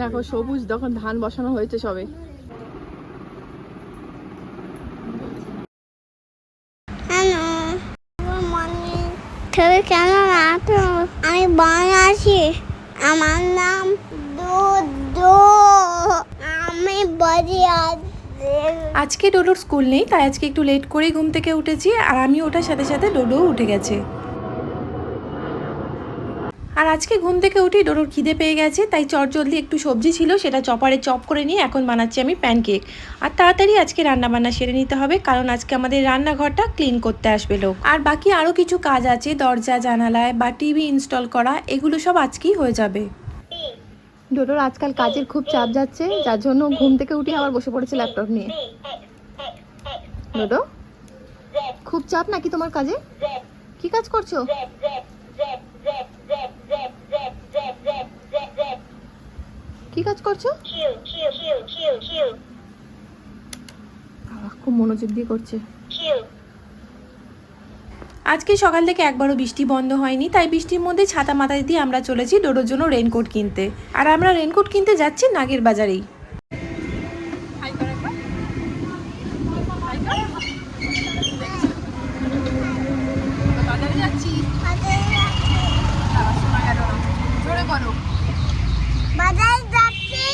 দেখো সবুজ তখন ধান বসানো হয়েছে সবে। আমি বন আছি। আমার নাম আমি আজকে ডোডোর স্কুল নেই তাই আজকে একটু লেট করেই ঘুম থেকে উঠেছি আর আমি ওটার সাথে সাথে ডোডোও উঠে গেছে। আর আজকে ঘুম থেকে উঠি ডোডোর খিদে পেয়ে গেছে, তাই চটজলদি একটু সবজি ছিল, সেটা চপারে চপ করে নিয়ে এখন বানাচ্ছি আমি প্যানকেক আর তাড়াতাড়ি আজকে রান্না বান্না সেরে নিতে হবে, কারণ আজকে আমাদের রান্নাঘরটা ক্লিন করতে আসবে লোক। আর বাকি আরও কিছু কাজ আছে, দরজা, জানালায় বা টিভি ইনস্টল করা, এগুলো সব আজকেই হয়ে যাবে। ডোডোর আজকাল কাজের খুব চাপ যাচ্ছে, যার জন্য ঘুম থেকে উঠে আবার বসে পড়েছে ল্যাপটপ নিয়ে। ডোডো খুব চাপ নাকি তোমার কাজে? কি কাজ করছ? কি কাজ করছ? খুব মনোযোগ দিয়ে করছে। আজকে সকাল থেকে একবারও বৃষ্টি বন্ধ হয়নি তাই বৃষ্টির মধ্যে ছাতা মাথায় দিয়ে আমরা চলেছি ডোডোর জন্য রেনকোট কিনতে। আর আমরা রেনকোট কিনতে যাচ্ছি নাগের বাজারেই। বাজারে যাচ্ছি জোরে করো বাজার যাচ্ছি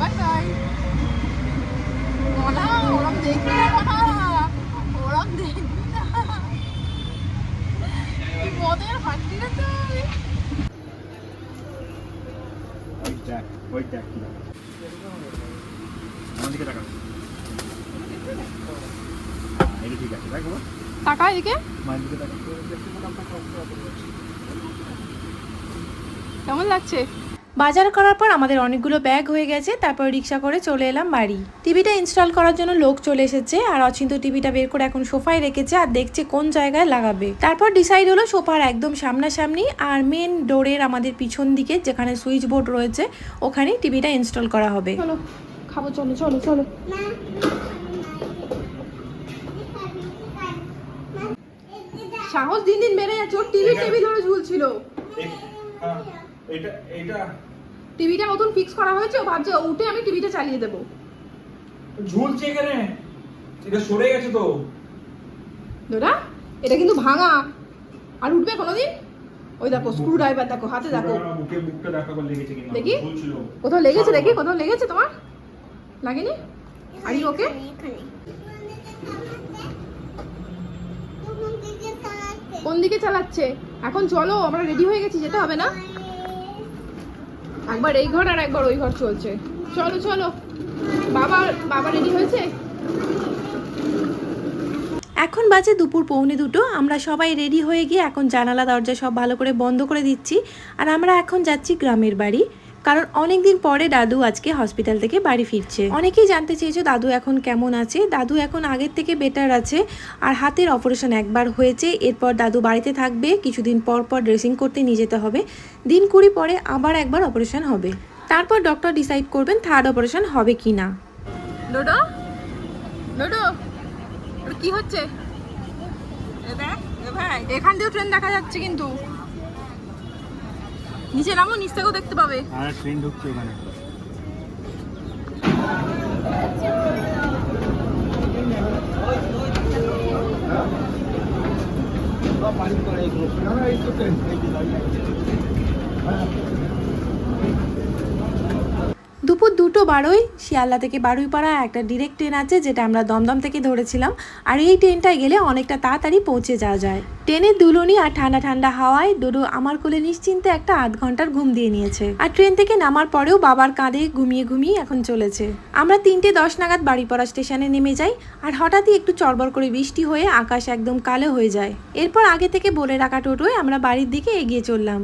বাই বাই ওরা ওরম দেখবি না। ওরম দেখবি না মদের এটা ঠিক আছে দেখো টাকা এদিকে মায়ের কেমন লাগছে বাজার করার পর আমাদের অনেকগুলো ব্যাগ হয়ে গেছে তারপর রিক্সা করে চলে এলাম বাড়ি। টিভিটা ইনস্টল করার জন্য লোক চলে এসেছে আর অচিন্ত টিভিটা বের করে এখন সোফায় রেখেছে আর দেখছে কোন জায়গায় লাগাবে। তারপর ডিসাইড হলো সোফার একদম সামনাসামনি আর মেন ডোরের আমাদের পিছন দিকে যেখানে সুইচ বোর্ড রয়েছে ওখানে টিভিটা ইনস্টল করা হবে। চলো খাব চলো চলো চলো। সাহস দিন দিন বেড়ে যাচ্ছে ওর টিভি টিভি ধরে ঝুলছিল। এটা এটা। টিভিটা নতুন ফিক্স করা হয়েছে ও ভাবছে উঠে আমি টিভিটা চালিয়ে দেবো। ঝুলছে এখানে। এটা সরে গেছে তো। দাদা এটা কিন্তু ভাঙা। আর উঠবে কোনোদিন? ওই দেখো স্ক্রু ড্রাইভার দেখো হাতে দেখো। বুকে বুকটা দেখো একবার লেগেছে কিনা দেখি? কোথাও লেগেছে দেখি কোথাও লেগেছে তোমার? লাগেনি? Are you okay. কোন দিকে চালাচ্ছে? এখন চলো আমরা রেডি হয়ে গেছি যেতে হবে না? একবার এই ঘর আর একবার ওই ঘর চলছে। চলো চলো। বাবা বাবা রেডি হয়েছে? এখন বাজে দুপুর পৌনে দুটো। আমরা সবাই রেডি হয়ে গিয়ে এখন জানালা দরজা সব ভালো করে বন্ধ করে দিচ্ছি। আর আমরা এখন যাচ্ছি গ্রামের বাড়ি। কারণ অনেক দিন পরে দাদু আজকে হসপিটাল থেকে বাড়ি ফিরছে। অনেকেই জানতে চেয়েছো দাদু এখন কেমন আছে? দাদু এখন আগের থেকে বেটার আছে। আর হাতের অপারেশন একবার হয়েছে, এরপর দাদু বাড়িতে থাকবে, কিছুদিন পর পর ড্রেসিং করতে নিয়ে যেতে হবে। দিন কুড়ি পরে আবার একবার অপারেশন হবে। তারপর ডক্টর ডিসাইড করবেন থার্ড অপারেশন হবে কি না কি হচ্ছে? এখান দিয়েও ট্রেন দেখা যাচ্ছে কিন্তু। নিচে নামো নিচ থেকেও দেখতে পাবে। আর ট্রেন ঢুকছে ওখানে। দুপুর দুটো বারোই, শিয়ালদা থেকে বারুইপাড়া, একটা ডিরেক্ট ট্রেন আছে যেটা আমরা দমদম থেকে ধরেছিলাম। আর এই ট্রেনটায় গেলে অনেকটা তাড়াতাড়ি পৌঁছে যাওয়া যায়। ট্রেনের দুলনি আর ঠান্ডা ঠান্ডা হাওয়ায় ডোডো আমার কোলে নিশ্চিন্তে একটা আধ ঘণ্টার ঘুম দিয়ে নিয়েছে। আর ট্রেন থেকে নামার পরেও বাবার কাঁধে ঘুমিয়ে ঘুমিয়ে এখন চলেছে। আমরা তিনটে দশ নাগাদ বাড়িপাড়া স্টেশনে নেমে যাই আর হঠাৎই একটু চড়বড় করে বৃষ্টি হয়ে আকাশ একদম কালো হয়ে যায়। এরপর আগে থেকে বলে রাখা টোটোয় আমরা বাড়ির দিকে এগিয়ে চললাম।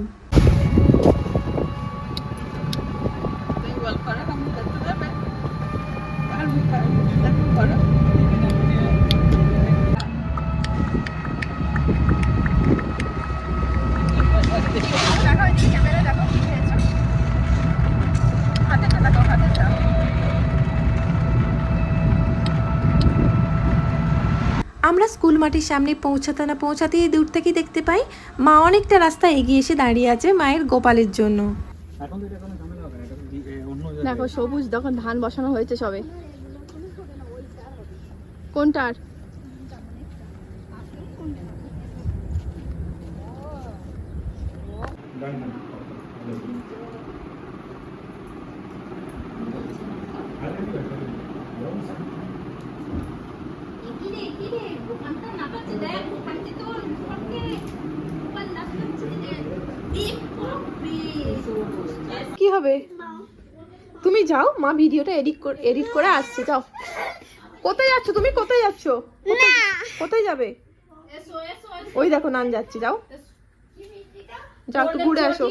আমরা স্কুল মাঠের সামনে পৌঁছাতে না পৌঁছাতেই দূর থেকেই দেখতে পাই, মা অনেকটা রাস্তা এগিয়ে এসে দাঁড়িয়ে আছে মায়ের গোপালের জন্য। এখন দেখো সবুজ তখন ধান বসানো হয়েছে সবে। কোনটার কি হবে? তুমি যাও মা ভিডিওটা এডিট এডিট করে আসছে যাও। কোথায় যাচ্ছ? তুমি কোথায় যাচ্ছ? কোথায় যাবে? ওই দেখো নান যাচ্ছি যাও। যাও একটু ঘুরে আসো।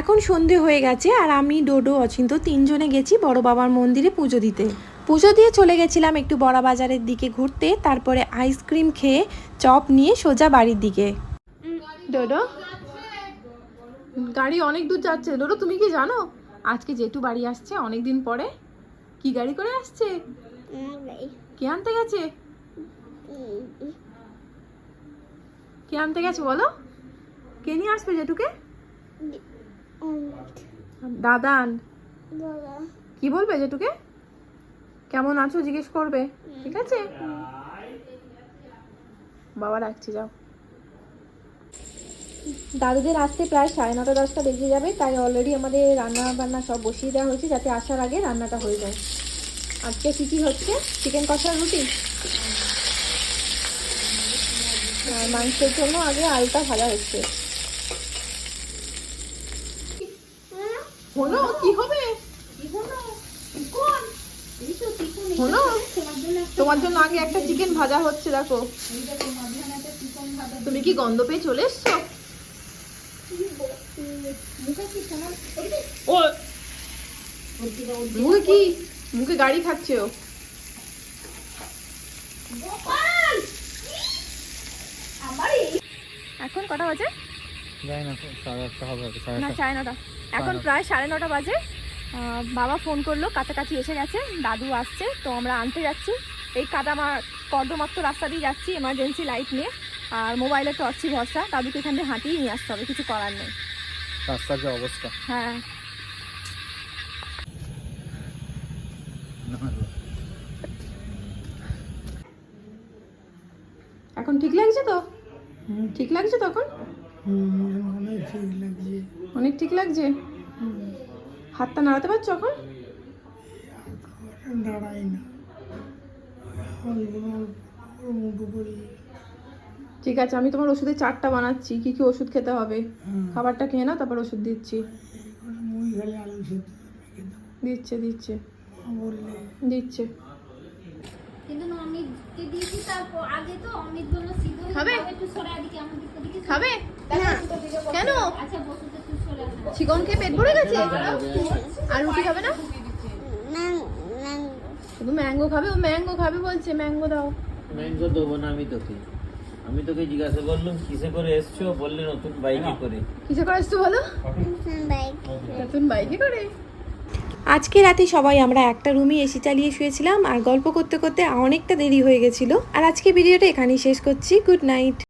এখন সন্ধে হয়ে গেছে আর আমি ডোডো অচিন্ত তিনজনে গেছি বড় বাবার মন্দিরে পুজো দিতে। পুজো দিয়ে চলে গেছিলাম একটু বড় বাজারের দিকে ঘুরতে তারপরে আইসক্রিম খেয়ে চপ নিয়ে সোজা বাড়ির দিকে। ডোডো? গাড়ি অনেক দূর যাচ্ছে। ডোডো তুমি কি জানো? আজকে জেঠু বাড়ি আসছে অনেক দিন পরে। কি গাড়ি করে আসছে? কে আনতে গেছে? কে আনতে গেছে বলো? কে নিয়ে আসবে জেঠুকে? দাদান কি বলবে জেঠুকে? কেমন আছো? জিজ্ঞেস করবে। ঠিক আছে? বাবা রাখছি যাও। দাদুদের আসতে প্রায় সাড়ে নটা, দশটা বেজে যাবে, তাই অলরেডি আমাদের রান্না বান্না সব বসিয়ে দেওয়া হয়েছে যাতে আসার আগে রান্নাটা হয়ে যায়। আজকে কী কী হচ্ছে? চিকেন কষার রুটি? মাংসের জন্য আগে আলুটা ভাজা হচ্ছে। তোমার জন্য আগে একটা চিকেন ভাজা হচ্ছে, দেখো। তুমি কি গন্ধ পেয়ে চলে এসছো? ও মুখে কি মুখে গাড়ি খাচ্ছে ও। এখন কটা বাজে? না সাড়ে নটা। এখন প্রায় সাড়ে নটা বাজে। আহ, বাবা ফোন করল কাছাকাছি এসে গেছে দাদু আসছে তো আমরা আনতে যাচ্ছি। এই কাদামা কর্দমাক্ত রাস্তা দিয়ে যাচ্ছি এমার্জেন্সি লাইট নিয়ে। আর মোবাইলের টর্চি ভরসা দাদুকে এখান থেকে হাঁটিয়ে নিয়ে আসতে হবে কিছু করার নেই। রাস্তার যে অবস্থা। হ্যাঁ। এখন ঠিক লাগছে তো? ঠিক লাগছে তখন? অনেক ঠিক লাগছে। হাতটা নাড়াতে পারছ এখন? দাঁড়াই না। মুঠো করি ঠিক আছে আমি তোমার ওষুধের চারটা বানাচ্ছি কি কি ওষুধ খেতে হবে? খাবারটা খেয়ে না তারপর ওষুধ দিচ্ছি। দিচ্ছে দিচ্ছে। দিচ্ছে। কিন্তু অমিতকে দিয়েছি তারপর আগে তো অমিত বলল সিদ্ধ হয়ে খাবে? কেন? আচ্ছা। চিকন খেয়ে পেট ভরে গেছে? আর রুটি খাবে না? শুধু ম্যাঙ্গো খাবে ও ম্যাঙ্গো খাবে বলছে ম্যাঙ্গো দাও। ম্যাঙ্গো দেবো না আমি তোকে। আমি তোকে জিজ্ঞাসা করলাম কিসে করে এসছো? বললে নতুন বাইকে করে। কিসে করে এসছো বলো? নতুন বাইকে করে। আজকে রাতে সবাই আমরা একটা রুমে এসি চালিয়ে শুয়েছিলাম আর গল্প করতে করতে অনেকটা দেরি হয়ে গেছিল। আর আজকে ভিডিওটা এখানেই শেষ করছি। Good night